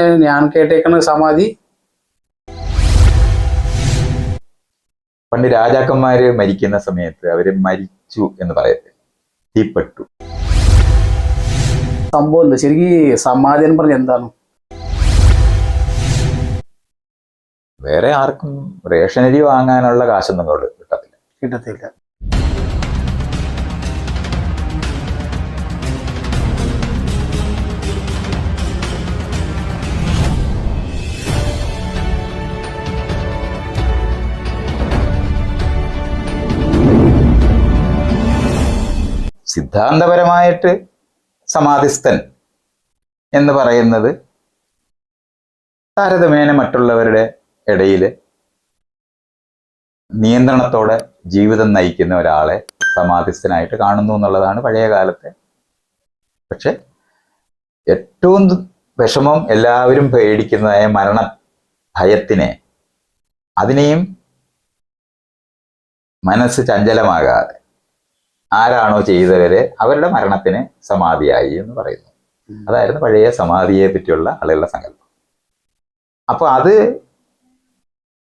ഞാൻ കേട്ടേക്കുന്ന സമാധി. പണ്ട് രാജാക്കന്മാര് മരിക്കുന്ന സമയത്ത് അവർ മരിച്ചു എന്ന് പറയത്തില്ല തീപ്പെട്ടു. സംഭവം എന്താ? ശരിക്കും സമാധി എന്ന് പറഞ്ഞ എന്താണ്? വേറെ ആർക്കും റേഷനരി വാങ്ങാനുള്ള കാശൊന്നും അവിടെ കിട്ടത്തില്ല. കിട്ടത്തില്ല. സിദ്ധാന്തപരമായിട്ട് സമാധിസ്ഥൻ എന്ന് പറയുന്നത് താരതമ്യേന മറ്റുള്ളവരുടെ ഇടയിൽ നിയന്ത്രണത്തോടെ ജീവിതം നയിക്കുന്ന ഒരാളെ സമാധിസ്ഥനായിട്ട് കാണുന്നു എന്നുള്ളതാണ് പഴയ കാലത്തെ. പക്ഷെ ഏറ്റവും വിഷമം എല്ലാവരും പേടിക്കുന്നതായ മരണ ഭയത്തിനെ അതിനെയും മനസ്സ് ചഞ്ചലമാകാതെ ആരാണോ ചെയ്തവര് അവരുടെ മരണത്തിന് സമാധിയായി എന്ന് പറയുന്നു. അതായിരുന്നു പഴയ സമാധിയെ പറ്റിയുള്ള ആളുകളുടെ സങ്കല്പം. അപ്പൊ അത്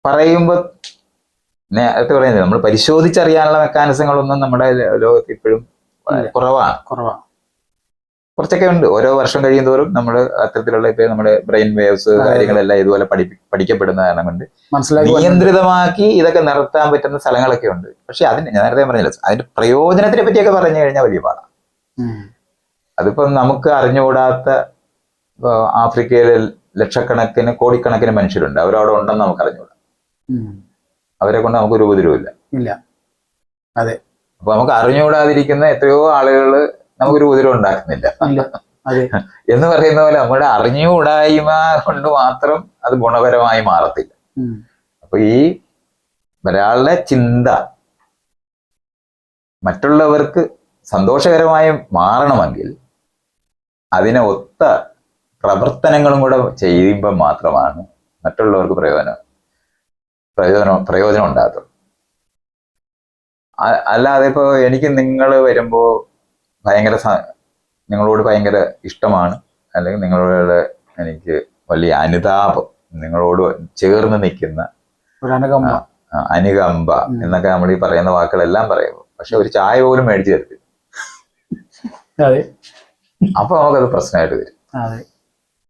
പറയുമ്പോൾ നേരത്തെ പറയുന്നത് നമ്മൾ പരിശോധിച്ചറിയാനുള്ള മെക്കാനിസങ്ങളൊന്നും നമ്മുടെ ലോകത്ത് ഇപ്പോഴും കുറവാണ് കുറവാണ്. കുറവാ. കുറച്ചൊക്കെ ഉണ്ട്. ഓരോ വർഷം കഴിയും തോറും നമ്മൾ അത്തരത്തിലുള്ള ഇപ്പൊ നമ്മുടെ ബ്രെയിൻ വേവ്സ് കാര്യങ്ങളെല്ലാം ഇതുപോലെ പഠി പഠിക്കപ്പെടുന്ന കാരണം കൊണ്ട് മനസ്സിലാക്കി വരുന്നുണ്ട്. നിയന്ത്രിതമാക്കി ഇതൊക്കെ നിർത്താൻ പറ്റുന്ന സ്ഥലങ്ങളൊക്കെ ഉണ്ട്. പക്ഷെ അതിന് ഞാൻ നേരത്തെ പറഞ്ഞില്ല അതിന്റെ പ്രയോജനത്തിനെ പറ്റിയൊക്കെ പറഞ്ഞു കഴിഞ്ഞാൽ വലിയ പാടാണ്. അതിപ്പം നമുക്ക് അറിഞ്ഞുകൂടാത്ത ആഫ്രിക്കയിലെ ലക്ഷക്കണക്കിന് കോടിക്കണക്കിന് മനുഷ്യരുണ്ട്. അവരവിടെ ഉണ്ടെന്ന് നമുക്ക് അറിഞ്ഞുകൂടാ. അവരെ കൊണ്ട് നമുക്ക് ഒരു ഉപദ്രവമില്ല അതെ. അപ്പൊ നമുക്ക് അറിഞ്ഞുകൂടാതിരിക്കുന്ന എത്രയോ ആളുകൾ നമുക്കൊരു ഉപദ്രവം ഉണ്ടാക്കുന്നില്ല. എന്ന് പറയുന്ന പോലെ നമ്മുടെ അറിഞ്ഞുകൂടായ്മ കൊണ്ട് മാത്രം അത് ഗുണപരമായി മാറത്തില്ല. അപ്പൊ ഈ ഒരാളുടെ ചിന്ത മറ്റുള്ളവർക്ക് സന്തോഷകരമായി മാറണമെങ്കിൽ അതിനെ ഒത്ത പ്രവർത്തനങ്ങളും കൂടെ ചെയ്യുമ്പോൾ മാത്രമാണ് മറ്റുള്ളവർക്ക് പ്രയോജനം പ്രയോജനം പ്രയോജനം ഉണ്ടാകത്തുള്ളൂ. അല്ലാതെ ഇപ്പോൾ എനിക്ക് നിങ്ങൾ വരുമ്പോൾ ഭയങ്കര നിങ്ങളോട് ഭയങ്കര ഇഷ്ടമാണ്. അല്ലെങ്കിൽ നിങ്ങളോട് എനിക്ക് വലിയ അനുതാപം. നിങ്ങളോട് ചേർന്ന് നിൽക്കുന്ന അനുകമ്പ. എന്നൊക്കെ നമ്മൾ ഈ പറയുന്ന വാക്കുകളെല്ലാം പറയും പക്ഷെ ഒരു ചായ പോലും മേടിച്ചു തരത്തില്ല. അപ്പൊ നമുക്കത് പ്രശ്നമായിട്ട് വരും.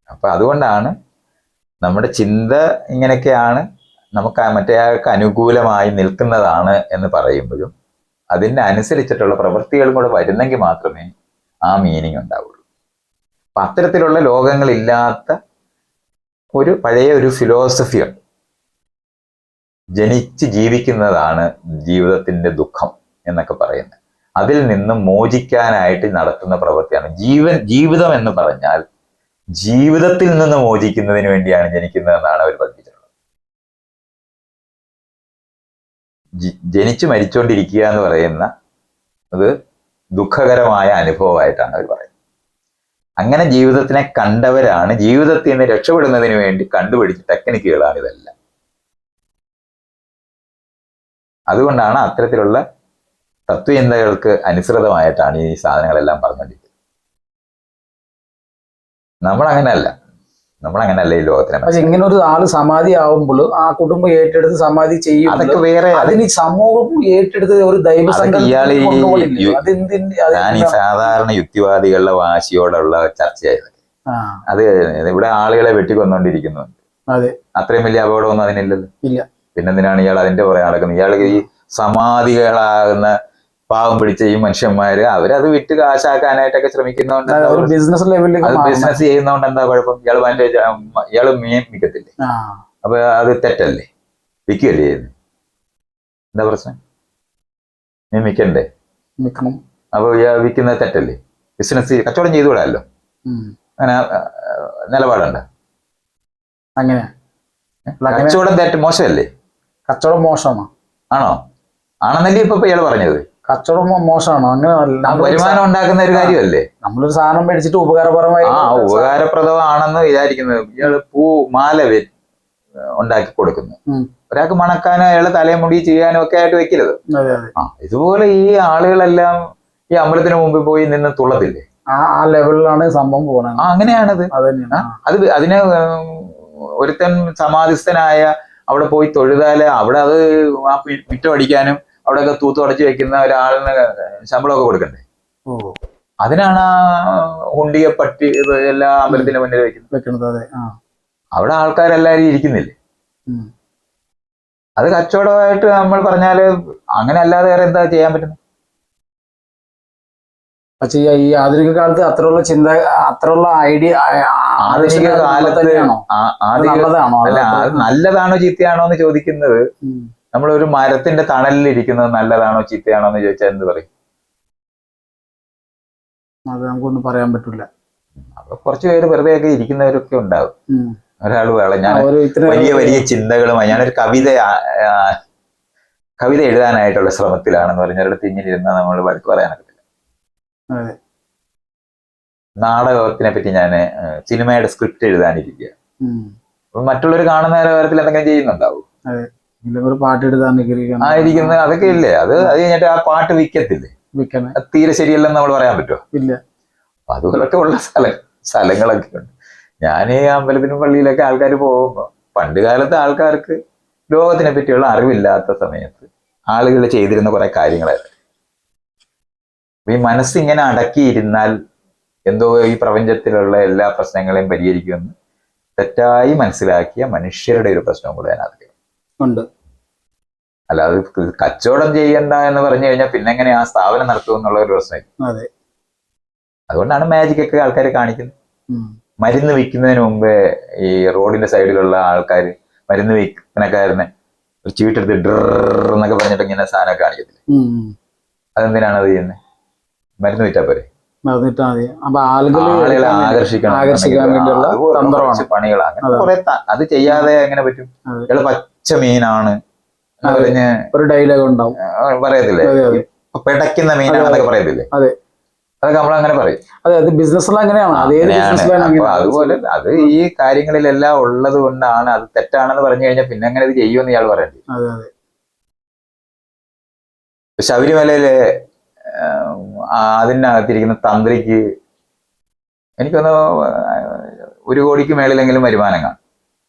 അപ്പൊ അതുകൊണ്ടാണ് നമ്മുടെ ചിന്ത ഇങ്ങനെയൊക്കെയാണ് നമുക്ക് മറ്റേ അനുകൂലമായി നിൽക്കുന്നതാണ് എന്ന് പറയുമ്പോഴും അതിന്റെ അനുസരിച്ചിട്ടുള്ള പ്രവൃത്തികളും കൂടെ വരുന്നെങ്കിൽ മാത്രമേ ആ മീനിങ് ഉണ്ടാവുള്ളൂ. അപ്പൊ അത്തരത്തിലുള്ള ലോകങ്ങളില്ലാത്ത ഒരു പഴയ ഒരു ഫിലോസഫി ഉണ്ട് ജനിച്ച് ജീവിക്കുന്നതാണ് ജീവിതത്തിന്റെ ദുഃഖം എന്നൊക്കെ പറയുന്നത്. അതിൽ നിന്നും മോചിക്കാനായിട്ട് നടത്തുന്ന പ്രവൃത്തിയാണ്. ജീവൻ ജീവിതം എന്ന് പറഞ്ഞാൽ ജീവിതത്തിൽ നിന്ന് മോചിക്കുന്നതിന് വേണ്ടിയാണ് ജനിക്കുന്നതെന്നാണ് അവർ പഠിപ്പിച്ചിട്ടുള്ളത് ജനിച്ചു മരിച്ചുകൊണ്ടിരിക്കുക എന്ന് പറയുന്ന അത് ദുഃഖകരമായ അനുഭവമായിട്ടാണ് അവർ പറയുന്നത്. അങ്ങനെ ജീവിതത്തിനെ കണ്ടവരാണ് ജീവിതത്തിൽ നിന്ന് രക്ഷപ്പെടുന്നതിന് വേണ്ടി കണ്ടുപിടിച്ച ടെക്നിക്കുകളാണ് ഇതെല്ലാം. അതുകൊണ്ടാണ് അത്തരത്തിലുള്ള തത്വചിന്തകൾക്ക് അനുസൃതമായിട്ടാണ് ഈ സാധനങ്ങളെല്ലാം പറഞ്ഞുകൊണ്ടിരിക്കുന്നത്. നമ്മളങ്ങനെയല്ല നമ്മളങ്ങനെയല്ല ഈ ലോകത്തിനെ പക്ഷെ ഇങ്ങനെ ഒരു ആൾ സമാധി ആവുമ്പോൾ ആ കുടുംബം ഏറ്റെടുത്ത് സമാധി ചെയ്യും അതൊക്കെ വേറെ അത് അതിന് സമൂഹം ഏറ്റെടുത്ത് ഒരു ഞാൻ ഈ സാധാരണ യുക്തിവാദികളുടെ വാശിയോടുള്ള ചർച്ചയായത് അത് ഇവിടെ ആളുകളെ വെട്ടിക്കൊന്നുകൊണ്ടിരിക്കുന്നുണ്ട് അതെ. അത്രയും വലിയ അപകടമൊന്നും അതിനില്ലല്ലോ. ഇല്ല. പിന്നെന്തിനാണ് ഇയാൾ അതിന്റെ പുറകെ നടക്കുന്നത്? ഇയാൾ ഈ സമാധികളാകുന്ന പാവം പിടിച്ച ഈ മനുഷ്യന്മാര് അവരത് വിറ്റ് കാശാക്കാനായിട്ടൊക്കെ ശ്രമിക്കുന്നതുകൊണ്ട് എന്താ ഒരു ബിസിനസ് ലെവലിൽ അത്. ബിസിനസ് ചെയ്യുന്നതുകൊണ്ട് എന്താ കുഴപ്പം? ഇയാൾ അതിന്റെ ഇയാൾ മീൻ വിൽക്കത്തില്ലേ അപ്പൊ അത് തെറ്റല്ലേ? വിൽക്കുകയല്ലേ ചെയ്യുന്നത് എന്താ പ്രശ്നം? മീൻ വിൽക്കണ്ടേ നിക്കണം അപ്പൊ വിൽക്കുന്നത് തെറ്റല്ലേ? ബിസിനസ് കച്ചവടം ചെയ്തുകൂടാല്ലോ. അങ്ങനെ നിലപാടുണ്ട്? അങ്ങനെ. കച്ചവടം തെറ്റ് മോശമല്ലേ? കച്ചവടം മോശമാണോ. ആണോ? ആണെന്നല്ലേ ഇപ്പൊ ഇയാൾ പറഞ്ഞത്. കച്ചവടം മോശമാണോ? അങ്ങനെ വരുമാനം ഉണ്ടാക്കുന്ന ഒരു കാര്യമല്ലേ? നമ്മളൊരു സാധനം മേടിച്ചിട്ട് ഉപകാരപരമായി ആ ഉപകാരപ്രദമാണെന്ന് വിചാരിക്കുന്നത് ഇയാൾ പൂ മാല ഉണ്ടാക്കി കൊടുക്കുന്നു. ഒരാൾക്ക് മണക്കാനോ അയാൾ തലമുടി ചെയ്യാനോ ഒക്കെ ആയിട്ട് വെക്കരുത്. ആ ഇതുപോലെ ഈ ആളുകളെല്ലാം ഈ അമ്പലത്തിന് മുമ്പിൽ പോയി നിന്ന് തുള്ളത്തില്ലേ? ആ ലെവലിലാണ് സംഭവം പോകുന്നത്. അങ്ങനെയാണത്. അത് അതിനെ ഒരുത്തൻ സമാധിസ്ഥനായ അവിടെ പോയി തൊഴുതാൽ അവിടെ അത് ആ മിറ്റം അടിക്കാനും അവിടെയൊക്കെ തൂത്ത് അടച്ചു വെക്കുന്ന ഒരാളിന് ശമ്പളമൊക്കെ കൊടുക്കണ്ടേ? അതിനാണ് ആ പട്ടി എല്ലാ അമ്പലത്തിന്റെ മുന്നിൽ വെക്കുന്നത്. വെക്കുന്നത് അതെ. ആ. അവിടെ ആൾക്കാരെല്ലാരും ഇരിക്കുന്നില്ലേ. അത് കച്ചവടമായിട്ട് നമ്മൾ പറഞ്ഞാൽ അങ്ങനെ അല്ലാതെ വേറെ എന്താ ചെയ്യാൻ പറ്റുന്നത്? പക്ഷേ ഈ- ആധുനിക കാലത്ത് അത്രയുള്ള ചിന്ത അത്രയുള്ള ഐഡിയ ആധുനിക കാലത്ത് നല്ലതാണോ? അല്ല നല്ലതാണോ ചീത്തയാണോ എന്ന് ചോദിക്കുന്നത്. നമ്മൾ ഒരു മരത്തിന്റെ തണലിൽ ഇരിക്കുന്നത് നല്ലതാണോ ചീത്തയാണോ എന്ന് ചോദിച്ചാൽ എന്ത് പറയും? അത് നമുക്കൊന്നും പറയാൻ പറ്റില്ല അപ്പൊ കുറച്ച് പേര് വെറുതെ ഒക്കെ ഇരിക്കുന്നവരൊക്കെ ഉണ്ടാവും. ഒരാൾ വേണം. ഞാൻ വലിയ വലിയ ചിന്തകളുമായി ഞാനൊരു കവിത കവിത എഴുതാനായിട്ടുള്ള ശ്രമത്തിലാണെന്ന് പറഞ്ഞൊരിടത്ത് ഇങ്ങനെ ഇരുന്നാൽ നമ്മൾ വഴക്ക് പറയാനൊക്കത്തില്ല അതെ. നാടകത്തിനെ പറ്റി ഞാൻ സിനിമയുടെ സ്ക്രിപ്റ്റ് എഴുതാനിരിക്കുക മറ്റുള്ളവർ കാണുന്ന നിലവാരത്തിൽ എന്തെങ്കിലും ചെയ്യുന്നുണ്ടാവും. ഒരു പാട്ട് എടുത്താൽ നിൽക്കുന്ന ആ അതൊക്കെ ഇല്ലേ? അത് അത് കഴിഞ്ഞിട്ട് ആ പാട്ട് വിൽക്കത്തില്ലേ വിൽക്കണേ തീരെ ശരിയല്ലെന്ന് നമ്മൾ പറയാൻ പറ്റുമോ? ഇല്ല. അതുപോലൊക്കെ ഉള്ള സ്ഥല സ്ഥലങ്ങളൊക്കെ ഉണ്ട്. ഞാൻ ഈ അമ്പലത്തിനും പള്ളിയിലൊക്കെ ആൾക്കാർ പോകുമ്പോൾ പണ്ട് കാലത്ത് ആൾക്കാർക്ക് ലോകത്തിനെ പറ്റിയുള്ള അറിവില്ലാത്ത സമയത്ത് ആളുകൾ ചെയ്തിരുന്ന കുറെ കാര്യങ്ങളായിരുന്നു. ഈ മനസ്സിങ്ങനെ അടക്കിയിരുന്നാൽ എന്തോ ഈ പ്രപഞ്ചത്തിലുള്ള എല്ലാ പ്രശ്നങ്ങളെയും പരിഹരിക്കുമെന്ന് തെറ്റായി മനസ്സിലാക്കിയ മനുഷ്യരുടെ ഒരു പ്രശ്നം കൂടെ അതിനകത്ത് ഉണ്ട്. അല്ലാതെ കച്ചവടം ചെയ്യണ്ട എന്ന് പറഞ്ഞു കഴിഞ്ഞാൽ പിന്നെ എങ്ങനെ ആ സ്ഥാപനം നടത്തും എന്നുള്ള ഒരു പ്രശ്നം അതെ. അതുകൊണ്ടാണ് മാജിക് ഒക്കെ ആൾക്കാർ കാണിക്കുന്നത്. മരുന്ന് വിൽക്കുന്നതിന് മുമ്പേ ഈ റോഡിന്റെ സൈഡിലുള്ള ആൾക്കാർ മരുന്ന് വിൽപ്പനക്കാരനെ ഒരു ചീട്ടെടുത്ത് ഡ്രർ എന്നൊക്കെ പറഞ്ഞിട്ട് ഇങ്ങനെ സാധനം കാണിക്കത്തില്ല. അതെന്തിനാണ് അത് ചെയ്യുന്നത് മരുന്ന് വിറ്റാ പോരെ? ആളുകളെ ആകർഷിക്കണം ആകർഷിക്കാൻ വേണ്ടിയുള്ള പണികളാണ്. അതെ. ചെയ്യാതെ എങ്ങനെ പറ്റും. പച്ച മീനാണ് പറഞ്ഞ് ഒരു ഡയലോഗ് ഉണ്ടാവും. പറയത്തില്ലേ? അതെ മീനാണ് പിടയ്ക്കുന്ന മീനാണെന്നൊക്കെ പറയത്തില്ലേ? അതെ. അതൊക്കെ നമ്മൾ അങ്ങനെ പറയും. അതെ അത് ബിസിനസ്സിൽ അങ്ങനെയാണ്. അപ്പൊ അതുപോലെ അത് ഈ കാര്യങ്ങളിലെല്ലാം ഉള്ളത് കൊണ്ടാണ് അത് തെറ്റാണെന്ന് പറഞ്ഞു കഴിഞ്ഞാൽ പിന്നെ അങ്ങനെ ഇത് ചെയ്യുമെന്ന് ഇയാൾ പറയണ്ടേ ശബരിമലയിലെ അതിനകത്തിരിക്കുന്ന തന്ത്രിക്ക് എനിക്കൊന്ന് ഒരു കോടിക്ക് മേളിലെങ്കിലും വരുമാനം കാണും.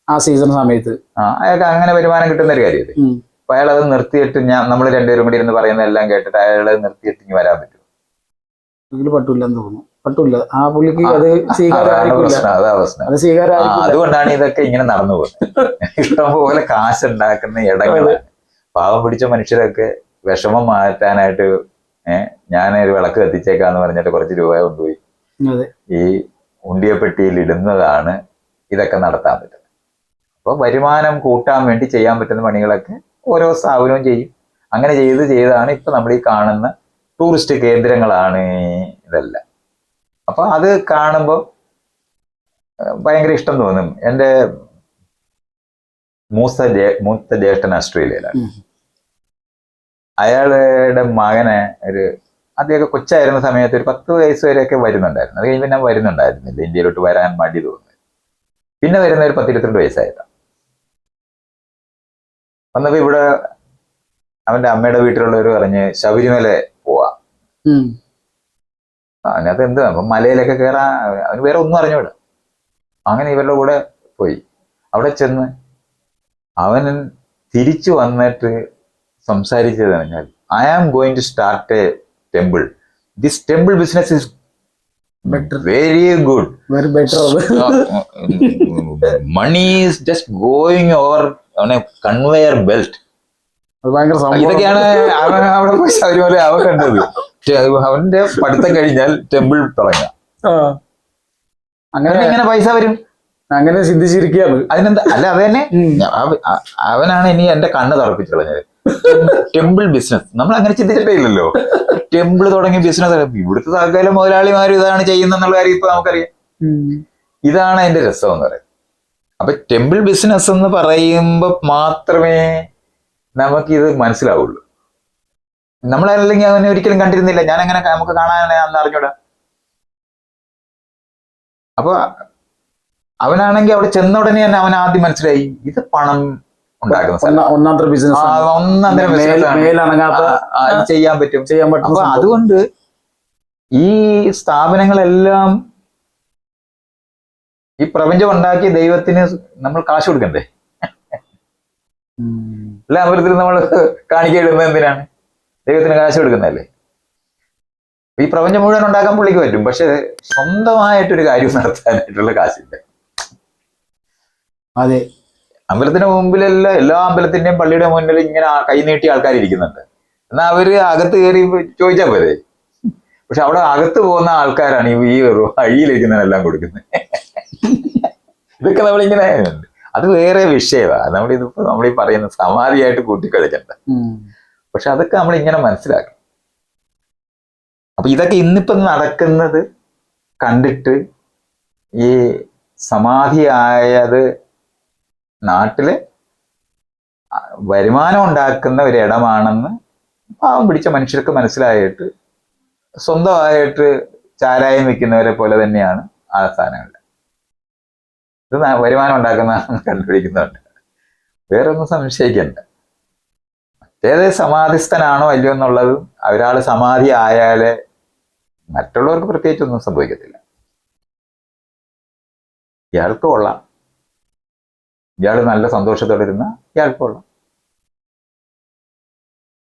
ആ സീസൺ സമയത്ത്. ആ അയാൾക്ക് അങ്ങനെ വരുമാനം കിട്ടുന്ന ഒരു കാര്യം. അപ്പൊ അയാൾ അത് നിർത്തിയിട്ട് ഞാൻ നമ്മൾ രണ്ടുപേരും കൂടി ഇരുന്ന് പറയുന്ന എല്ലാം കേട്ടിട്ട് അയാൾ നിർത്തിയിട്ട് ഇനി വരാൻ പറ്റും പറ്റൂലെന്ന് തോന്നുന്നു. പറ്റൂല ആ പുള്ളിക്ക് അത് അതുകൊണ്ടാണ് ഇതൊക്കെ ഇങ്ങനെ നടന്നു പോകുന്നത്. ഇഷ്ടംപോലെ കാശ് ഉണ്ടാക്കുന്ന ഇടങ്ങൾ. പാവം പിടിച്ച മനുഷ്യരൊക്കെ വിഷമം മാറ്റാനായിട്ട് ഏഹ് ഞാൻ ഒരു വിളക്ക് കത്തിച്ചേക്കാന്ന് പറഞ്ഞിട്ട് കുറച്ച് രൂപ കൊണ്ടുപോയി. ഈ ഉണ്ടിയപ്പെട്ടിയിൽ ഇടുന്നതാണ് ഇതൊക്കെ നടത്താൻ പറ്റുന്നത്. അപ്പൊ വരുമാനം കൂട്ടാൻ വേണ്ടി ചെയ്യാൻ പറ്റുന്ന പണികളൊക്കെ ഓരോ സ്ഥാപനവും ചെയ്യും. അങ്ങനെ ചെയ്ത് ചെയ്താണ് ഇപ്പൊ നമ്മൾ ഈ കാണുന്ന ടൂറിസ്റ്റ് കേന്ദ്രങ്ങളാണ് ഇതെല്ലാം. അപ്പോൾ അത് കാണുമ്പോൾ ഭയങ്കര ഇഷ്ടം തോന്നും. എന്റെ മൂസ മൂത്ത ജ്യേഷ്ഠൻ ഓസ്ട്രേലിയയിലാണ് അയാളുടെ മകനെ ഒരു അദ്ദേഹം കൊച്ചായിരുന്ന സമയത്ത് ഒരു പത്ത് വയസ്സ് വരെയൊക്കെ വരുന്നുണ്ടായിരുന്നു. അത് കഴിഞ്ഞ് പിന്നെ വരുന്നുണ്ടായിരുന്നില്ല. ഇന്ത്യയിലോട്ട് വരാൻ മടി തോന്നുന്നു. പിന്നെ വരുന്ന ഒരു പത്തിരുപത്തിരണ്ട് വയസ്സായതാണ് വന്നപ്പോ ഇവിടെ അവന്റെ അമ്മയുടെ വീട്ടിലുള്ളവർ പറഞ്ഞ് ശബരിമല പോവാ. അതിനകത്ത് എന്ത്? അപ്പൊ മലയിലൊക്കെ കയറാൻ അവന് വേറെ ഒന്നും അറിഞ്ഞൂടാ. അങ്ങനെ ഇവരുടെ കൂടെ പോയി. അവിടെ ചെന്ന് അവൻ തിരിച്ചു വന്നിട്ട് സംസാരിച്ചത് പറഞ്ഞാൽ I am going to start a temple this temple business is Better. Money is just going over conveyor belt അത് ഭയങ്കര ഇതൊക്കെയാണ് അവൻ അവിടെ പോയി ശബരിമല അവൻ കണ്ടത്. അവന്റെ പഠിത്തം കഴിഞ്ഞാൽ ടെമ്പിൾ തുടങ്ങാം. ആ. അങ്ങനെ എങ്ങനെ പൈസ വരും? അങ്ങനെ ചിന്തിച്ചിരിക്കുകയാണ് അതിനെന്താ? അല്ല അത് തന്നെ. അവനാണ് ഇനി എന്റെ കണ്ണ് തറപ്പിച്ചു കളഞ്ഞത് ടെമ്പിൾ ബിസിനസ്. നമ്മൾ അങ്ങനെ ചിന്തിച്ചിട്ടേ ഇല്ലല്ലോ ടെമ്പിൾ തുടങ്ങിയ ബിസിനസ് ഇവിടുത്തെ സകല മുതലാളിമാർ ഇതാണ് ചെയ്യുന്നെന്നുള്ള കാര്യം ഇപ്പൊ നമുക്കറിയാം. ഇതാണ് അതിന്റെ രസം എന്ന് പറയുന്നത്. അപ്പൊ ടെമ്പിൾ ബിസിനസ് എന്ന് പറയുമ്പോൾ മാത്രമേ നമുക്കിത് മനസ്സിലാവുള്ളൂ. നമ്മളല്ലെങ്കിൽ അവനെ ഒരിക്കലും കണ്ടിരുന്നില്ല. ഞാൻ അങ്ങനെ നമുക്ക് കാണാൻ അന്ന് അറിഞ്ഞൂടാ. അപ്പൊ അവനാണെങ്കിൽ അവിടെ ചെന്ന ഉടനെ തന്നെ അവൻ ആദ്യം മനസ്സിലായി ഇത് പണം ഉണ്ടാക്കുന്ന ബിസിനസ് ചെയ്യാൻ പറ്റും. ചെയ്യാൻ അപ്പൊ പറ്റുന്ന അതുകൊണ്ട് ഈ സ്ഥാപനങ്ങളെല്ലാം ഈ പ്രപഞ്ചം ഉണ്ടാക്കിയ ദൈവത്തിന് നമ്മൾ കാശ് കൊടുക്കണ്ടേ. അല്ല അമ്പലത്തിൽ നമ്മൾ കാണിക്ക ഇടുന്നത് എന്തിനാണ്? ദൈവത്തിന് കാശ് കൊടുക്കുന്നതല്ലേ? ഈ പ്രപഞ്ചം മുഴുവൻ ഉണ്ടാക്കാൻ പുള്ളിക്ക് പറ്റും. പക്ഷെ സ്വന്തമായിട്ടൊരു കാര്യം നടത്താനായിട്ടുള്ള കാശില്ല. അതെ. അമ്പലത്തിന് മുമ്പിലല്ല എല്ലാ അമ്പലത്തിന്റെയും പള്ളിയുടെ മുന്നിൽ ഇങ്ങനെ കൈനീട്ടി കൈ നീട്ടി ആൾക്കാർ ഇരിക്കുന്നുണ്ട്. എന്നാൽ അവർ അകത്ത് കയറി ചോദിച്ചാൽ പോരെ? പക്ഷെ അവിടെ അകത്ത് പോകുന്ന ആൾക്കാരാണ് ഈ വഴിയിലിരിക്കുന്നതെല്ലാം കൊടുക്കുന്നത്. ഇതൊക്കെ നമ്മളിങ്ങനെ അത് വേറെ വിഷയമാണ് നമ്മളിതിപ്പോ നമ്മൾ ഈ പറയുന്ന സമാധിയായിട്ട് കൂട്ടിക്കളിക്കണ്ട. പക്ഷെ അതൊക്കെ നമ്മൾ ഇങ്ങനെ മനസ്സിലാക്കും. അപ്പൊ ഇതൊക്കെ ഇന്നിപ്പം നടക്കുന്നത് കണ്ടിട്ട് ഈ സമാധിയായത് നാട്ടിൽ വരുമാനം ഉണ്ടാക്കുന്ന ഒരു ഇടമാണെന്ന് പാവം പിടിച്ച മനുഷ്യർക്ക് മനസ്സിലായിട്ട് സ്വന്തമായിട്ട് ചാരായം വെക്കുന്നവരെ പോലെ തന്നെയാണ് ആ സ്ഥാനങ്ങൾ ഇത് വരുമാനം ഉണ്ടാക്കുന്നതാണെന്ന് കണ്ടുപിടിക്കുന്നുണ്ട്. വേറെ ഒന്നും സംശയിക്കണ്ട. മറ്റേത് സമാധിസ്ഥനാണോ അല്ലയോ എന്നുള്ളത് ഒരാൾ സമാധി ആയാലേ മറ്റുള്ളവർക്ക് പ്രത്യേകിച്ചൊന്നും സംഭവിക്കത്തില്ല. ഇയാൾക്ക് കൊള്ളാം. ഇയാൾ നല്ല സന്തോഷത്തോടെ ഇരുന്ന ഇയാൾക്കുള്ള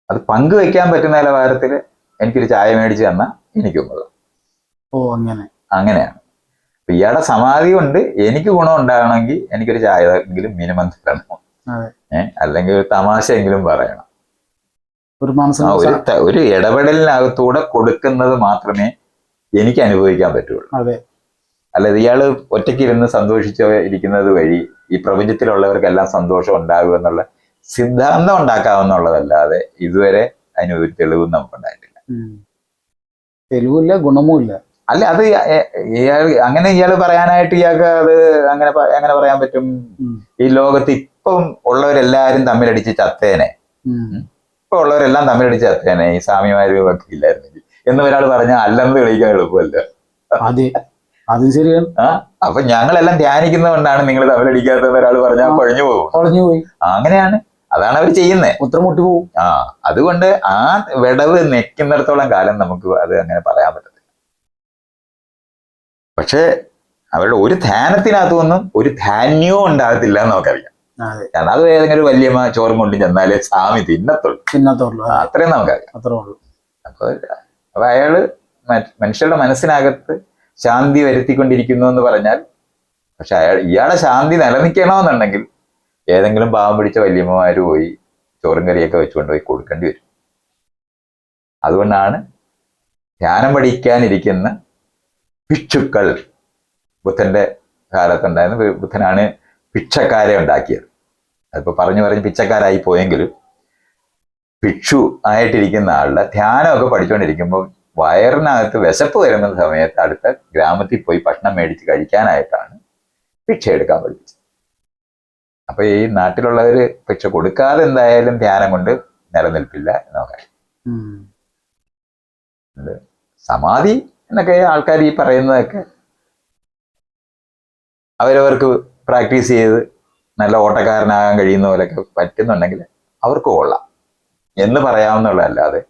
അത് പങ്കുവെക്കാൻ പറ്റുന്ന നിലവാരത്തിൽ എനിക്കൊരു ചായ മേടിച്ച് തന്നാൽ എനിക്കും കൊള്ളാം ഓ അങ്ങനെ. അങ്ങനെയാണ്. അപ്പൊ ഇയാളുടെ സമാധി കൊണ്ട് എനിക്ക് ഗുണം ഉണ്ടാകണമെങ്കിൽ എനിക്കൊരു ചായ എങ്കിലും മിനിമം തരണം. ഏഹ് അല്ലെങ്കിൽ ഒരു തമാശ എങ്കിലും പറയണം. ഒരു ഒരു ഇടപെടലിനകത്തൂടെ കൊടുക്കുന്നത് മാത്രമേ എനിക്ക് അനുഭവിക്കാൻ പറ്റുള്ളൂ. അല്ലാതെ ഇയാൾ ഒറ്റയ്ക്ക് ഇരുന്ന് സന്തോഷിച്ച് ഇരിക്കുന്നത് വഴി ഈ പ്രപഞ്ചത്തിലുള്ളവർക്കെല്ലാം സന്തോഷം ഉണ്ടാകും എന്നുള്ള സിദ്ധാന്തം ഉണ്ടാക്കാവുന്നുള്ളതല്ലാതെ ഇതുവരെ അതിന് ഒരു തെളിവും നമുക്കുണ്ടായിട്ടില്ല. തെളിവില്ല ഗുണവുമില്ല. അല്ല അത് ഇയ- ഇയാൾ അങ്ങനെ ഇയാൾ പറയാനായിട്ട് ഇയാൾക്ക് അത് അങ്ങനെ അങ്ങനെ എങ്ങനെ പറയാൻ പറ്റും? ഈ ലോകത്ത് ഇപ്പം ഉള്ളവരെല്ലാരും തമ്മിലടിച്ച് ചത്തേനെ. ഇപ്പൊ ഉള്ളവരെല്ലാം തമ്മിലടിച്ച് ചത്തേനെ. ഈ സ്വാമിമാരും ഒക്കെ ഇല്ലായിരുന്നെങ്കിൽ. എന്ന് ഒരാൾ പറഞ്ഞാൽ അല്ലെന്ന് തെളിയിക്കാൻ എളുപ്പമല്ല. അതെ. അതും ശരിയാണ് അപ്പൊ ഞങ്ങളെല്ലാം ധ്യാനിക്കുന്നതുകൊണ്ടാണ് നിങ്ങൾ തമ്മിലടിക്കാത്ത ഒരാൾ പറഞ്ഞാൽ കുഴഞ്ഞു പോകും. കൊഴഞ്ഞു പോയി. അങ്ങനെയാണ്. അതാണ് അവർ ചെയ്യുന്നത് ഉത്തരം മുട്ടി പോകും ആ അതുകൊണ്ട് ആ വിടവ് നെക്കുന്നിടത്തോളം കാലം നമുക്ക് അത് അങ്ങനെ പറയാൻ പറ്റത്തില്ല. പക്ഷേ അവരുടെ ഒരു ധ്യാനത്തിനകത്തൊന്നും ഒരു ധാന്യവും ഉണ്ടാകത്തില്ല എന്ന് നമുക്കറിയാം. അതെ. കാരണം അത് ഏതെങ്കിലും ഒരു വല്യമ്മ ചോറും കൊണ്ടും ചെന്നാലേ സ്വാമി തിന്നത്തുള്ളൂ. തിന്നത്തുള്ളൂ അത്രയും നമുക്കറിയാം. അത്രേ ഉള്ളൂ. അപ്പൊ അപ്പൊ അയാൾ മനുഷ്യരുടെ മനസ്സിനകത്ത് ശാന്തി വരുത്തിക്കൊണ്ടിരിക്കുന്നു എന്ന് പറഞ്ഞാൽ പക്ഷെ അയാൾ ഇയാളെ ശാന്തി നിലനിൽക്കണമെന്നുണ്ടെങ്കിൽ ഏതെങ്കിലും പാവം പിടിച്ച വല്യമ്മമാര് പോയി ചോറും കറിയൊക്കെ വെച്ചുകൊണ്ട് പോയി കൊടുക്കേണ്ടി വരും. അതുകൊണ്ടാണ് ധ്യാനം പഠിക്കാനിരിക്കുന്ന ഭിക്ഷുക്കൾ ബുദ്ധന്റെ കാലത്തുണ്ടായിരുന്ന ബുദ്ധനാണ് ഭിക്ഷക്കാരെ ഉണ്ടാക്കിയത്. അതിപ്പോ പറഞ്ഞു പറഞ്ഞ് പിച്ചക്കാരായി പോയെങ്കിലും ഭിക്ഷു ആയിട്ടിരിക്കുന്ന ആളുടെ ധ്യാനമൊക്കെ പഠിച്ചുകൊണ്ടിരിക്കുമ്പോൾ വയറിനകത്ത് വിശപ്പ് വരുന്ന സമയത്ത് അടുത്ത ഗ്രാമത്തിൽ പോയി ഭക്ഷണം മേടിച്ച് കഴിക്കാനായിട്ടാണ് ഭിക്ഷ എടുക്കാൻ പഠിപ്പിച്ചത്. അപ്പൊ ഈ നാട്ടിലുള്ളവർ ഭിക്ഷ കൊടുക്കാതെ എന്തായാലും ധ്യാനം കൊണ്ട് നിലനിൽപ്പില്ല എന്നൊക്കെ നോക്കാം സമാധി എന്നൊക്കെ ആൾക്കാർ ഈ പറയുന്നതൊക്കെ അവരവർക്ക് പ്രാക്ടീസ് ചെയ്ത് നല്ല ഓട്ടക്കാരനാകാൻ കഴിയുന്ന പോലെയൊക്കെ പറ്റുന്നുണ്ടെങ്കിൽ അവർക്ക് കൊള്ളാം എന്ന് പറയാവുന്നുള്ളതല്ലാതെ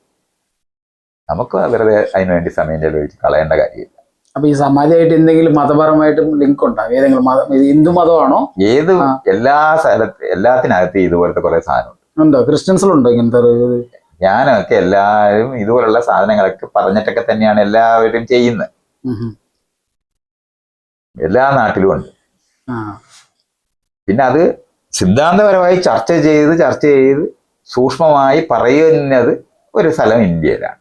നമുക്ക് വെറുതെ അതിനുവേണ്ടി സമയം ചെലവഴിച്ച് കളയേണ്ട കാര്യമില്ല. അപ്പൊ ഈ സമാധിയായിട്ട് എന്തെങ്കിലും മതപരമായിട്ടും ലിങ്ക് ഉണ്ടാവും ഏതെങ്കിലും മതം ഹിന്ദു മതമാണോ? ഏത്. എല്ലാ സ്ഥലത്ത് എല്ലാത്തിനകത്ത് ഇതുപോലത്തെ കുറെ സാധനമുണ്ട്. ഉണ്ടോ? ക്രിസ്ത്യൻസിലുണ്ടോ ഇങ്ങനത്തെ ഞാനൊക്കെ എല്ലാവരും ഇതുപോലുള്ള സാധനങ്ങളൊക്കെ പറഞ്ഞിട്ടൊക്കെ തന്നെയാണ് എല്ലാവരും ചെയ്യുന്നത്. എല്ലാ നാട്ടിലും ഉണ്ട്. പിന്നെ അത് സിദ്ധാന്തപരമായി ചർച്ച ചെയ്ത് ചർച്ച ചെയ്ത് സൂക്ഷ്മമായി പറയുന്നത് ഒരു സ്ഥലം ഇന്ത്യയിലാണ്.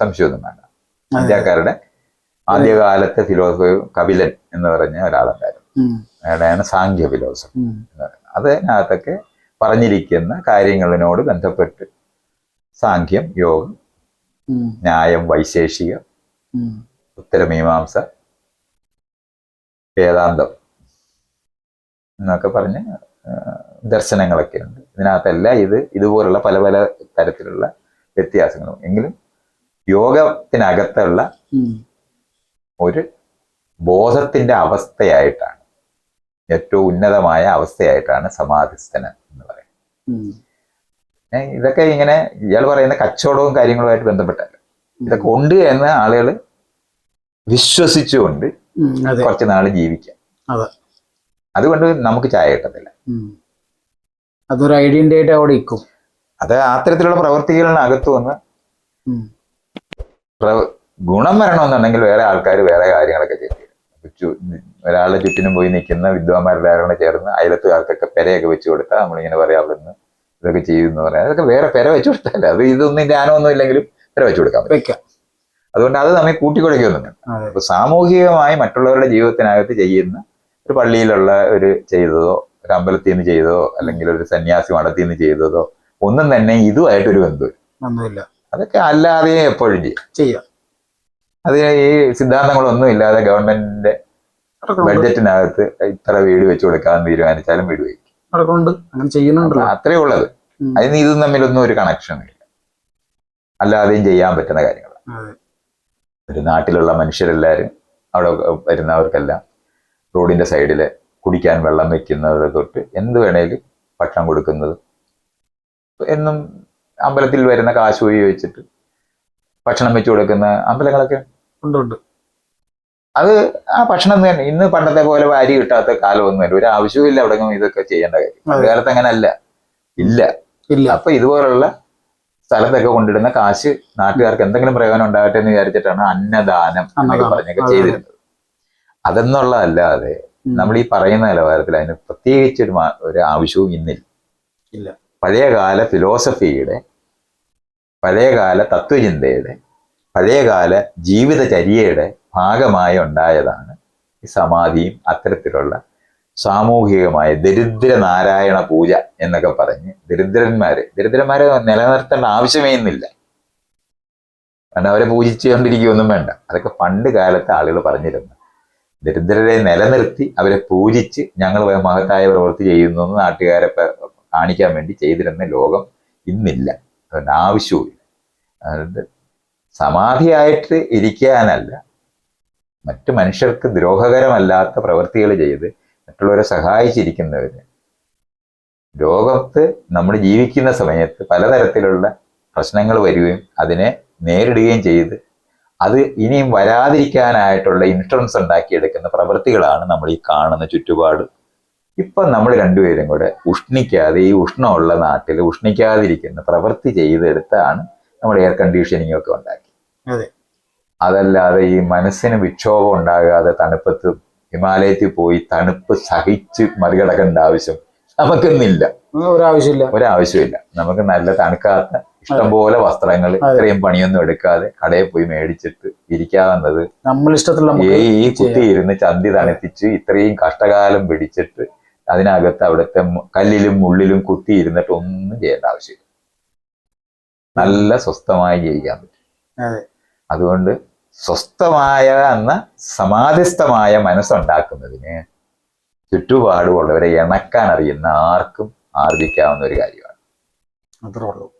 സംശയമൊന്നും വേണ്ട ഇന്ത്യക്കാരുടെ ആദ്യകാലത്തെ ഫിലോസഫി കപിലൻ എന്ന് പറഞ്ഞ ഒരാളുണ്ടായിരുന്നു. അയാളെയാണ് സാങ്ക്യ ഫിലോസഫി പറയുന്നത്. അതിനകത്തൊക്കെ പറഞ്ഞിരിക്കുന്ന കാര്യങ്ങളിനോട് ബന്ധപ്പെട്ട് സാങ്ക്യം യോഗം ന്യായം വൈശേഷിക ഉത്തരമീമാംസ വേദാന്തം എന്നൊക്കെ പറഞ്ഞ് ദർശനങ്ങളൊക്കെ ഉണ്ട് ഇതിനകത്തല്ല ഇത് ഇതുപോലുള്ള പല പല തരത്തിലുള്ള വ്യത്യാസങ്ങളും. എങ്കിലും യോഗത്തിനകത്തുള്ള ഒരു ബോധത്തിന്റെ അവസ്ഥയായിട്ടാണ് ഏറ്റവും ഉന്നതമായ അവസ്ഥയായിട്ടാണ് സമാധിസ്ഥനം എന്ന് പറയുന്നത്. ഇതൊക്കെ ഇങ്ങനെ ഇയാൾ പറയുന്ന കച്ചവടവും കാര്യങ്ങളുമായിട്ട് ബന്ധപ്പെട്ടല്ല. ഇതൊക്കെ ഉണ്ട് എന്ന് ആളുകൾ വിശ്വസിച്ചുകൊണ്ട് കുറച്ച് നാൾ ജീവിക്കാം. അതെ. അതുകൊണ്ട് നമുക്ക് ചായ കിട്ടത്തില്ല. അതൊരു ഐഡിയുടെ ആയിട്ട് അവിടെ ഇരിക്കും. അത് അത്തരത്തിലുള്ള പ്രവർത്തികളിനകത്തു വന്ന് ഗുണം വരണമെന്നുണ്ടെങ്കിൽ വേറെ ആൾക്കാർ വേറെ കാര്യങ്ങളൊക്കെ ചെയ്യും ഒരാളുടെ ചുറ്റിനും പോയി നിൽക്കുന്ന വിദ്വാന്മാരെല്ലാവരും ചേർന്ന് അയലത്തുകാർക്കൊക്കെ പെരയൊക്കെ വെച്ച് കൊടുത്താൽ നമ്മളിങ്ങനെ പറയാം അവിടുന്ന് ഇതൊക്കെ ചെയ്യുന്നു പറയാം. അതൊക്കെ വേറെ പെര വെച്ച് കൊടുത്താലേ അത് ഇതൊന്നും ജ്ഞാനമൊന്നും ഇല്ലെങ്കിലും പെര വെച്ച് കൊടുക്കാൻ പറ്റും. അതുകൊണ്ട് അത് നമ്മെ കൂട്ടിക്കൊടുക്കുന്നുണ്ട്. അപ്പൊ സാമൂഹികമായി മറ്റുള്ളവരുടെ ജീവിതത്തിനകത്ത് ചെയ്യുന്ന ഒരു പള്ളിയിലുള്ള ഒരു ചെയ്തതോ ഒരു അമ്പലത്തിൽ നിന്ന് ചെയ്തതോ അല്ലെങ്കിൽ ഒരു സന്യാസി മഠത്തിൽ നിന്ന് ചെയ്തതോ ഒന്നും തന്നെ ഇതുമായിട്ടൊരു ബന്ധമില്ല. അതൊക്കെ അല്ലാതെ എപ്പോഴും ചെയ്യും ചെയ്യാം. അത് ഈ സിദ്ധാന്തങ്ങളൊന്നും ഇല്ലാതെ ഗവൺമെന്റിന്റെ ബഡ്ജറ്റിനകത്ത് ഇത്ര വീട് വെച്ചു കൊടുക്കാൻ തീരുമാനിച്ചാലും വീട് വയ്ക്കും. അങ്ങനെ ചെയ്യുന്നുണ്ടല്ലോ. അത്രേ ഉള്ളത്. അതിന് ഇതും തമ്മിലൊന്നും ഒരു കണക്ഷൻ ഇല്ല. അല്ലാതെയും ചെയ്യാൻ പറ്റുന്ന കാര്യങ്ങൾ ഒരു നാട്ടിലുള്ള മനുഷ്യരെല്ലാരും അവിടെ വരുന്നവർക്കെല്ലാം റോഡിന്റെ സൈഡിൽ കുടിക്കാൻ വെള്ളം വെക്കുന്നത് തൊട്ട് എന്ത് വേണേലും ഭക്ഷണം കൊടുക്കുന്നത് എന്നും അമ്പലത്തിൽ വരുന്ന കാശ് ഉപയോഗിച്ചിട്ട് ഭക്ഷണം വെച്ചു കൊടുക്കുന്ന അമ്പലങ്ങളൊക്കെ? ഉണ്ട് അത് ആ ഭക്ഷണം തന്നെ. ഇന്ന് പണ്ടത്തെ പോലെ വാരി കിട്ടാത്ത കാലമൊന്നുമില്ല ഒരു ആവശ്യവും അവിടെ ഇതൊക്കെ ചെയ്യേണ്ട കാര്യം. കാലത്ത് അങ്ങനെ അല്ല ഇല്ല. ഇല്ല. അപ്പൊ ഇതുപോലുള്ള സ്ഥലത്തൊക്കെ കൊണ്ടിടുന്ന കാശ് നാട്ടുകാർക്ക് എന്തെങ്കിലും പ്രയോജനം ഉണ്ടാകട്ടെ എന്ന് വിചാരിച്ചിട്ടാണ് അന്നദാനം എന്നൊക്കെ പറഞ്ഞൊക്കെ ചെയ്തിരുന്നത്. അതെന്നുള്ളതല്ലാതെ അല്ലാതെ നമ്മൾ ഈ പറയുന്ന നിലവാരത്തിൽ അതിന് പ്രത്യേകിച്ച് ഒരു ആവശ്യവും ഇന്നില്ല. പഴയകാല ഫിലോസഫിയുടെ പഴയകാല തത്വചിന്തയുടെ പഴയകാല ജീവിതചര്യയുടെ ഭാഗമായി ഉണ്ടായതാണ് ഈ സമാധിയും അത്തരത്തിലുള്ള സാമൂഹികമായ ദരിദ്ര നാരായണ പൂജ എന്നൊക്കെ പറഞ്ഞ് ദരിദ്രന്മാരെ ദരിദ്രന്മാരെ നിലനിർത്തേണ്ട ആവശ്യമേ ഇന്നില്ല കാരണം അവരെ പൂജിച്ചുകൊണ്ടിരിക്കുകയൊന്നും വേണ്ട. അതൊക്കെ പണ്ട് കാലത്ത് ആളുകൾ പറഞ്ഞിരുന്നു. ദരിദ്രരെ നിലനിർത്തി അവരെ പൂജിച്ച് ഞങ്ങൾ മഹത്തായ പ്രവൃത്തി ചെയ്യുന്നു നാട്ടുകാരെ കാണിക്കാൻ വേണ്ടി ചെയ്തിരുന്ന ലോകം ഇന്നില്ല. അതുകൊണ്ട് ആവശ്യവുമില്ല. അതുകൊണ്ട് സമാധിയായിട്ട് ഇരിക്കാനല്ല. മറ്റു മനുഷ്യർക്ക് ദ്രോഹകരമല്ലാത്ത പ്രവൃത്തികൾ ചെയ്ത് മറ്റുള്ളവരെ സഹായിച്ചിരിക്കുന്നവര് ലോകത്ത് നമ്മൾ ജീവിക്കുന്ന സമയത്ത് പലതരത്തിലുള്ള പ്രശ്നങ്ങൾ വരികയും അതിനെ നേരിടുകയും ചെയ്ത് അത് ഇനിയും വരാതിരിക്കാനായിട്ടുള്ള ഇൻഷുറൻസ് ഉണ്ടാക്കിയെടുക്കുന്ന പ്രവൃത്തികളാണ് നമ്മൾ ഈ കാണുന്ന ചുറ്റുപാട്. ഇപ്പം നമ്മൾ രണ്ടുപേരും കൂടെ ഉഷ്ണിക്കാതെ ഈ ഉഷ്ണമുള്ള നാട്ടിൽ ഉഷ്ണിക്കാതിരിക്കുന്ന പ്രവൃത്തി ചെയ്തെടുത്താണ് നമ്മൾ എയർ കണ്ടീഷനിങ് ഒക്കെ ഉണ്ടാക്കി. അതെ. അതല്ലാതെ ഈ മനസ്സിന് വിക്ഷോഭം ഉണ്ടാകാതെ തണുപ്പത്ത് ഹിമാലയത്തിൽ പോയി തണുപ്പ് സഹിച്ച് മറികടക്കേണ്ട ആവശ്യം നമുക്കിന്നില്ല. ഒരാവശ്യമില്ല. ഒരാവശ്യമില്ല. നമുക്ക് നല്ല തണുക്കാത്ത ഇഷ്ടംപോലെ വസ്ത്രങ്ങൾ ഇത്രയും പണിയൊന്നും എടുക്കാതെ കടയിൽ പോയി മേടിച്ചിട്ട് ഇരിക്കാവുന്നത് നമ്മൾ ഇഷ്ടത്തിലുള്ള ഈ കുത്തിയിരുന്ന് ചന്തി തണുപ്പിച്ച് ഇത്രയും കഷ്ടകാലം പിടിച്ചിട്ട് അതിനകത്ത് അവിടുത്തെ കല്ലിലും മുള്ളിലും കുത്തിയിരുന്നിട്ട് ഒന്നും ചെയ്യേണ്ട ആവശ്യമില്ല. നല്ല സ്വസ്ഥമായി ജീവിക്കാൻ പറ്റും. അതെ. അതുകൊണ്ട് സ്വസ്ഥമായ എന്ന സമാധിസ്ഥമായ മനസ്സുണ്ടാക്കുന്നതിന് ചുറ്റുപാടുമുള്ളവരെ ഇണക്കാൻ അറിയുന്ന ആർക്കും ആർജിക്കാവുന്ന ഒരു കാര്യമാണ്. അത്രേ ഉള്ളൂ.